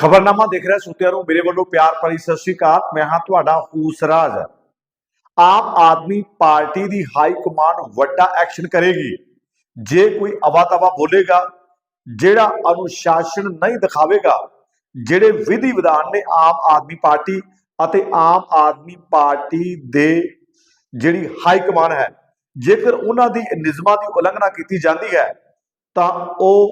ਖਬਰਨਾਮਾ ਦੇਖ ਰਿਹਾ ਸੁਤਿਆਂ ਨੂੰ, ਮੇਰੇ ਵੱਲੋਂ ਪਿਆਰ ਭਰੀ ਸਤਿ ਸ਼੍ਰੀ ਅਕਾਲ। ਮੈਂ ਹਾਂ ਤੁਹਾਡਾ ਹੂਸਰਾਜ। ਆਮ ਆਦਮੀ ਪਾਰਟੀ ਦੀ ਹਾਈ ਕਮਾਂਡ ਵੱਡਾ ਐਕਸ਼ਨ ਕਰੇਗੀ। ਜੇ ਕੋਈ ਅਵਾ-ਤਵਾ ਬੋਲੇਗਾ, ਜਿਹੜਾ ਅਨੁਸ਼ਾਸਨ ਨਹੀਂ ਦਿਖਾਵੇਗਾ, ਜਿਹੜੇ ਵਿਧੀ ਵਿਧਾਨ ਨੇ ਆਮ ਆਦਮੀ ਪਾਰਟੀ ਅਤੇ ਆਮ ਆਦਮੀ ਪਾਰਟੀ ਦੇ ਜਿਹੜੀ ਹਾਈ ਕਮਾਂਡ ਹੈ, ਜੇਕਰ ਉਹਨਾਂ ਦੀ ਨਿਯਮਾਂ ਦੀ ਉਲੰਘਣਾ ਕੀਤੀ ਜਾਂਦੀ ਹੈ, ਤਾਂ ਉਹ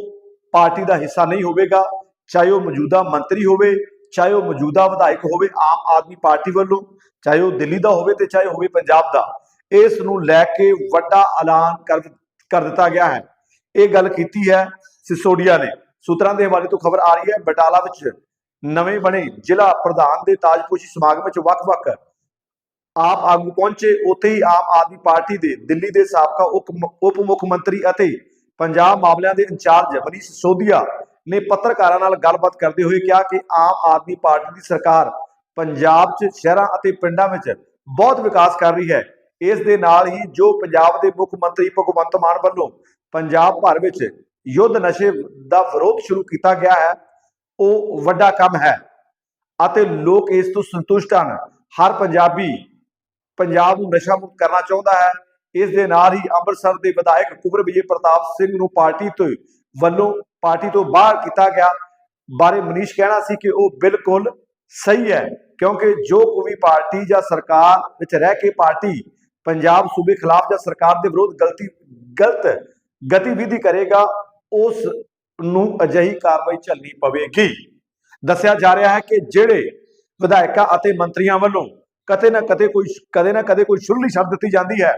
ਪਾਰਟੀ ਦਾ ਹਿੱਸਾ ਨਹੀਂ ਹੋਵੇਗਾ। ਚਾਹੇ ਉਹ ਮੌਜੂਦਾ ਮੰਤਰੀ ਹੋਵੇ, ਚਾਹੇ ਉਹ ਮੌਜੂਦਾ ਵਿਧਾਇਕ ਹੋਵੇ, ਆਮ ਆਦਮੀ ਪਾਰਟੀ ਵੱਲੋਂ, ਚਾਹੇ ਉਹ ਦਿੱਲੀ ਦਾ ਹੋਵੇ ਤੇ ਚਾਹੇ ਹੋਵੇ ਪੰਜਾਬ ਦਾ, ਇਸ ਨੂੰ ਲੈ ਕੇ ਵੱਡਾ ਐਲਾਨ ਕਰ ਕਰ ਦਿੱਤਾ ਗਿਆ ਹੈ। ਇਹ ਗੱਲ ਕੀਤੀ ਹੈ ਸਿਸੋਡੀਆ ਨੇ। ਸੂਤਰਾਂ ਦੇ ਹਵਾਲੇ ਤੋਂ ਖਬਰ ਆ ਰਹੀ ਹੈ, ਬਟਾਲਾ ਵਿੱਚ ਨਵੇਂ ਬਣੇ ਜ਼ਿਲ੍ਹਾ ਪ੍ਰਧਾਨ ਦੇ ਤਾਜਪੋਸ਼ੀ ਸਮਾਗਮ ਵਿੱਚ ਵੱਖ-ਵੱਖ ਆਪ ਆਗੂ ਪਹੁੰਚੇ। ਉੱਥੇ ਹੀ ਆਮ ਆਦਮੀ ਪਾਰਟੀ ਦੇ ਦਿੱਲੀ ਦੇ ਸਾਬਕਾ ਉਪ- ਉਪ ਮੁੱਖ ਮੰਤਰੀ ਅਤੇ ਪੰਜਾਬ ਮਾਮਲਿਆਂ ਦੇ ਇੰਚਾਰਜ ਮਨੀਸ਼ ਸਿਸੋਦੀਆ ਨੇ ਪੱਤਰਕਾਰਾਂ ਨਾਲ ਗੱਲਬਾਤ ਕਰਦੇ ਹੋਏ ਕਿਹਾ ਕਿ ਆਮ ਆਦਮੀ ਪਾਰਟੀ ਦੀ ਸਰਕਾਰ ਪੰਜਾਬ 'ਚ, ਸ਼ਹਿਰਾਂ ਅਤੇ ਪਿੰਡਾਂ ਵਿੱਚ ਬਹੁਤ ਵਿਕਾਸ ਕਰ ਰਹੀ ਹੈ। ਇਸ ਦੇ ਨਾਲ ਹੀ ਜੋ ਪੰਜਾਬ ਦੇ ਮੁੱਖ ਮੰਤਰੀ ਭਗਵੰਤ ਮਾਨ ਵੱਲੋਂ ਪੰਜਾਬ ਭਰ ਵਿੱਚ ਯੁੱਧ ਨਸ਼ੇ ਦਾ ਵਿਰੋਧ ਸ਼ੁਰੂ ਕੀਤਾ ਗਿਆ ਹੈ, ਉਹ ਵੱਡਾ ਕੰਮ ਹੈ ਅਤੇ ਲੋਕ ਇਸ ਤੋਂ ਸੰਤੁਸ਼ਟ ਹਨ। ਹਰ ਪੰਜਾਬੀ ਪੰਜਾਬ ਨੂੰ ਨਸ਼ਾ ਮੁਕਤ ਕਰਨਾ ਚਾਹੁੰਦਾ ਹੈ। ਇਸ ਦੇ ਨਾਲ ਹੀ ਅੰਮ੍ਰਿਤਸਰ ਦੇ ਵਿਧਾਇਕ ਕੁਬਰ ਵਿਜੇ ਪ੍ਰਤਾਪ ਸਿੰਘ ਨੂੰ ਪਾਰਟੀ ਤੋਂ ਵੱਲੋਂ ਪਾਰਟੀ ਤੋਂ ਬਾਹਰ ਕੀਤਾ ਗਿਆ ਬਾਰੇ ਮਨੀਸ਼ ਕਹਿਣਾ ਸੀ ਕਿ ਉਹ ਬਿਲਕੁਲ ਸਹੀ ਹੈ, ਕਿਉਂਕਿ ਜੋ ਕੋਈ ਪਾਰਟੀ ਜਾਂ ਸਰਕਾਰ ਵਿੱਚ ਰਹਿ ਕੇ ਪਾਰਟੀ ਪੰਜਾਬ ਸੂਬੇ ਖਿਲਾਫ ਜਾਂ ਸਰਕਾਰ ਦੇ ਵਿਰੋਧ ਗਲਤੀ, ਗਲਤ ਗਤੀਵਿਧੀ ਕਰੇਗਾ, ਉਸ ਨੂੰ ਅਜਿਹੀ ਕਾਰਵਾਈ ਝੱਲਣੀ ਪਵੇਗੀ। ਦੱਸਿਆ ਜਾ ਰਿਹਾ ਹੈ ਕਿ ਜਿਹੜੇ ਵਿਧਾਇਕਾਂ ਅਤੇ ਮੰਤਰੀਆਂ ਵੱਲੋਂ ਕਦੇ ਨਾ ਕਦੇ ਕੋਈ, ਕਦੇ ਨਾ ਕਦੇ ਕੋਈ ਸ਼ੁਰਲੀ ਛੱਡ ਦਿੱਤੀ ਜਾਂਦੀ ਹੈ,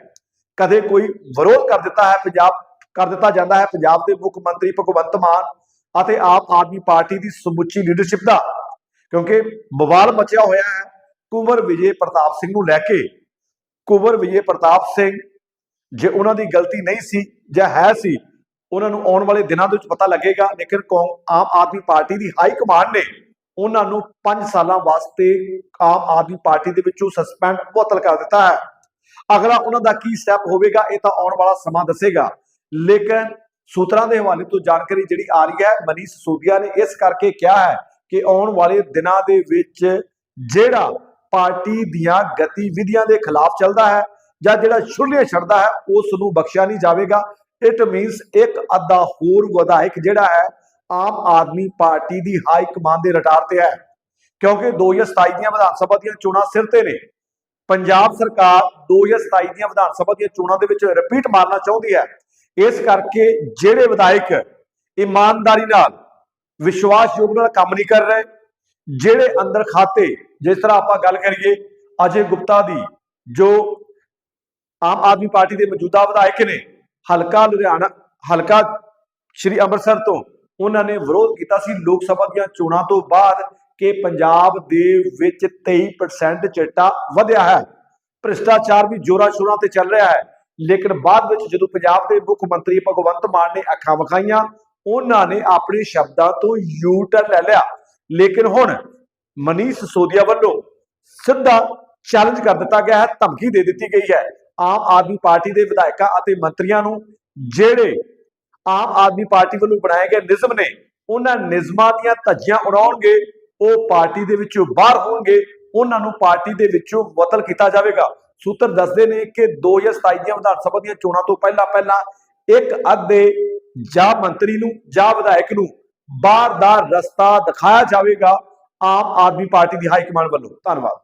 ਕਦੇ ਕੋਈ ਵਿਰੋਧ ਕਰ ਦਿੱਤਾ ਹੈ ਪੰਜਾਬ ਕਰ ਦਿੱਤਾ ਜਾਂਦਾ ਹੈ। ਪੰਜਾਬ ਦੇ ਮੁੱਖ ਮੰਤਰੀ ਭਗਵੰਤ ਮਾਨ ਅਤੇ ਆਪ ਆਦਮੀ ਪਾਰਟੀ ਦੀ ਸਮੁੱਚੀ ਲੀਡਰਸ਼ਿਪ ਦਾ, ਕਿਉਂਕਿ ਬਵਾਲ ਮਚਿਆ ਹੋਇਆ ਹੈ। ਕੁੰਵਰ ਵਿਜੇ ਪ੍ਰਤਾਪ ਸਿੰਘ ਨੂੰ ਲੈ ਕੇ, ਕੁੰਵਰ ਵਿਜੇ ਪ੍ਰਤਾਪ ਸਿੰਘ ਜੇ ਉਹਨਾਂ ਦੀ ਗਲਤੀ ਨਹੀਂ ਸੀ ਜਾਂ ਹੈ ਸੀ, ਉਹਨਾਂ ਨੂੰ ਆਉਣ ਵਾਲੇ ਦਿਨਾਂ ਦੇ ਵਿੱਚ ਪਤਾ ਲੱਗੇਗਾ। ਲੇਕਿਨ ਕੌਮ ਆਮ ਆਦਮੀ ਪਾਰਟੀ ਦੀ ਹਾਈ ਕਮਾਂਡ ਨੇ ਉਹਨਾਂ ਨੂੰ 5 ਸਾਲਾਂ ਵਾਸਤੇ ਆਮ ਆਦਮੀ ਪਾਰਟੀ ਦੇ ਵਿੱਚੋਂ ਸਸਪੈਂਡ ਮੁਅਤਲ ਕਰ ਦਿੱਤਾ ਹੈ। ਅਗਲਾ ਉਹਨਾਂ ਦਾ ਕੀ ਸਟੈਪ ਹੋਵੇਗਾ, ਇਹ ਤਾਂ ਆਉਣ ਵਾਲਾ ਸਮਾਂ ਦੱਸੇਗਾ। ਲੇਕਿਨ ਸੂਤਰਾਂ ਦੇ ਹਵਾਲੇ ਤੋਂ ਜਾਣਕਾਰੀ ਜਿਹੜੀ ਆ ਰਹੀ ਹੈ ਮਨੀਸ਼ ਸੋਦੀਆ ਨੇ ਇਸ ਕਰਕੇ ਕਿਹਾ ਹੈ ਕਿ ਆਉਣ ਵਾਲੇ ਦਿਨਾਂ ਦੇ ਵਿੱਚ ਜਿਹੜਾ ਪਾਰਟੀ ਦੀਆਂ ਗਤੀਵਿਧੀਆਂ ਦੇ ਖਿਲਾਫ ਚੱਲਦਾ ਹੈ ਜਾਂ ਜਿਹੜਾ ਛੁਰਲੀਆਂ ਛੱਡਦਾ ਹੈ ਉਸ ਨੂੰ ਬਖਸ਼ਿਆ ਨਹੀਂ ਜਾਵੇਗਾ। ਇਟ ਮੀਨਸ ਇੱਕ ਅੱਧਾ ਹੋਰ ਵਿਧਾਇਕ ਜਿਹੜਾ ਹੈ, ਆਮ ਆਦਮੀ ਪਾਰਟੀ ਦੀ ਹਾਈ ਕਮਾਂਡ ਦੇ ਰਟਾਰ ਤੇ ਹੈ। ਕਿਉਂਕਿ 2027 ਦੀਆਂ ਵਿਧਾਨ ਸਭਾ ਦੀਆਂ ਚੋਣਾਂ ਸਿਰ ਤੇ ਨੇ। ਪੰਜਾਬ ਸਰਕਾਰ 2027 ਦੀਆਂ ਵਿਧਾਨ ਸਭਾ ਦੀਆਂ ਚੋਣਾਂ ਦੇ ਵਿੱਚ ਰਿਪੀਟ ਮਾਰਨਾ ਚਾਹੁੰਦੀ ਹੈ। ਇਸ ਕਰਕੇ ਜਿਹੜੇ ਵਿਧਾਇਕ ਇਮਾਨਦਾਰੀ ਨਾਲ, ਵਿਸ਼ਵਾਸਯੋਗ ਨਾਲ ਕੰਮ ਨਹੀਂ ਕਰ ਰਹੇ, ਜਿਹੜੇ ਅੰਦਰ ਖਾਤੇ, ਜਿਸ ਤਰ੍ਹਾਂ ਆਪਾਂ ਗੱਲ ਕਰੀਏ ਅਜੇ ਗੁਪਤਾ ਦੀ, ਜੋ ਆਮ ਆਦਮੀ ਪਾਰਟੀ ਦੇ ਮੌਜੂਦਾ ਵਿਧਾਇਕ ਨੇ, ਹਲਕਾ ਲੁਧਿਆਣਾ, ਹਲਕਾ ਸ਼੍ਰੀ ਅੰਮ੍ਰਿਤਸਰ ਤੋਂ, ਉਹਨਾਂ ਨੇ ਵਿਰੋਧ ਕੀਤਾ ਸੀ ਲੋਕ ਸਭਾ ਦੀਆਂ ਚੋਣਾਂ ਤੋਂ ਬਾਅਦ ਕਿ ਪੰਜਾਬ ਦੇ ਵਿੱਚ 23% ਚਿੱਟਾ ਵਧਿਆ ਹੈ। ਭ੍ਰਿਸ਼ਟਾਚਾਰ ਵੀ ਜੋਰਾਂ ਸ਼ੋਰਾਂ ਤੇ ਚੱਲ ਰਿਹਾ ਹੈ। ਲੇਕਿਨ ਬਾਅਦ ਵਿੱਚ ਜਦੋਂ ਪੰਜਾਬ ਦੇ ਮੁੱਖ ਮੰਤਰੀ ਭਗਵੰਤ ਮਾਨ ਨੇ ਅੱਖਾਂ ਵਿਖਾਈਆਂ, ਉਹਨਾਂ ਨੇ ਆਪਣੇ ਸ਼ਬਦਾਂ ਤੋਂ ਯੂ ਟਰਨ ਲੈ ਲਿਆ। ਲੇਕਿਨ ਹੁਣ ਮਨੀਸ਼ ਸੋਦੀਆ ਵੱਲੋਂ ਸਿੱਧਾ ਚੈਲੰਜ ਕਰ ਦਿੱਤਾ ਗਿਆ ਹੈ, ਧਮਕੀ ਦੇ ਦਿੱਤੀ ਗਈ ਹੈ। ਆਮ ਆਦਮੀ ਪਾਰਟੀ ਦੇ ਵਿਧਾਇਕਾਂ ਅਤੇ ਮੰਤਰੀਆਂ ਨੂੰ ਜਿਹੜੇ ਆਮ ਆਦਮੀ ਪਾਰਟੀ ਵੱਲੋਂ ਬਣਾਏ ਗਏ ਨਿਯਮ ਨੇ, ਉਹਨਾਂ ਨਿਯਮਾਂ ਦੀਆਂ ਧੱਜੀਆਂ ਉਡਾਉਣਗੇ, ਉਹ ਪਾਰਟੀ ਦੇ ਵਿੱਚੋਂ ਬਾਹਰ ਹੋਣਗੇ, ਉਹਨਾਂ ਨੂੰ ਪਾਰਟੀ ਦੇ ਵਿੱਚੋਂ ਬਤਲ ਕੀਤਾ ਜਾਵੇਗਾ। ਸੂਤਰ ਦੱਸਦੇ ਨੇ ਕਿ 2027 ਦੀਆਂ ਵਿਧਾਨ ਸਭਾ ਦੀਆਂ ਚੋਣਾਂ ਤੋਂ ਪਹਿਲਾਂ ਪਹਿਲਾਂ ਇੱਕ ਅੱਧੇ ਜਾਂ ਮੰਤਰੀ ਨੂੰ ਜਾਂ ਵਿਧਾਇਕ ਨੂੰ ਬਾਹਰ ਦਾ ਰਸਤਾ ਦਿਖਾਇਆ ਜਾਵੇਗਾ ਆਮ ਆਦਮੀ ਪਾਰਟੀ ਦੀ ਹਾਈ ਕਮਾਂਡ ਵੱਲੋਂ। ਧੰਨਵਾਦ।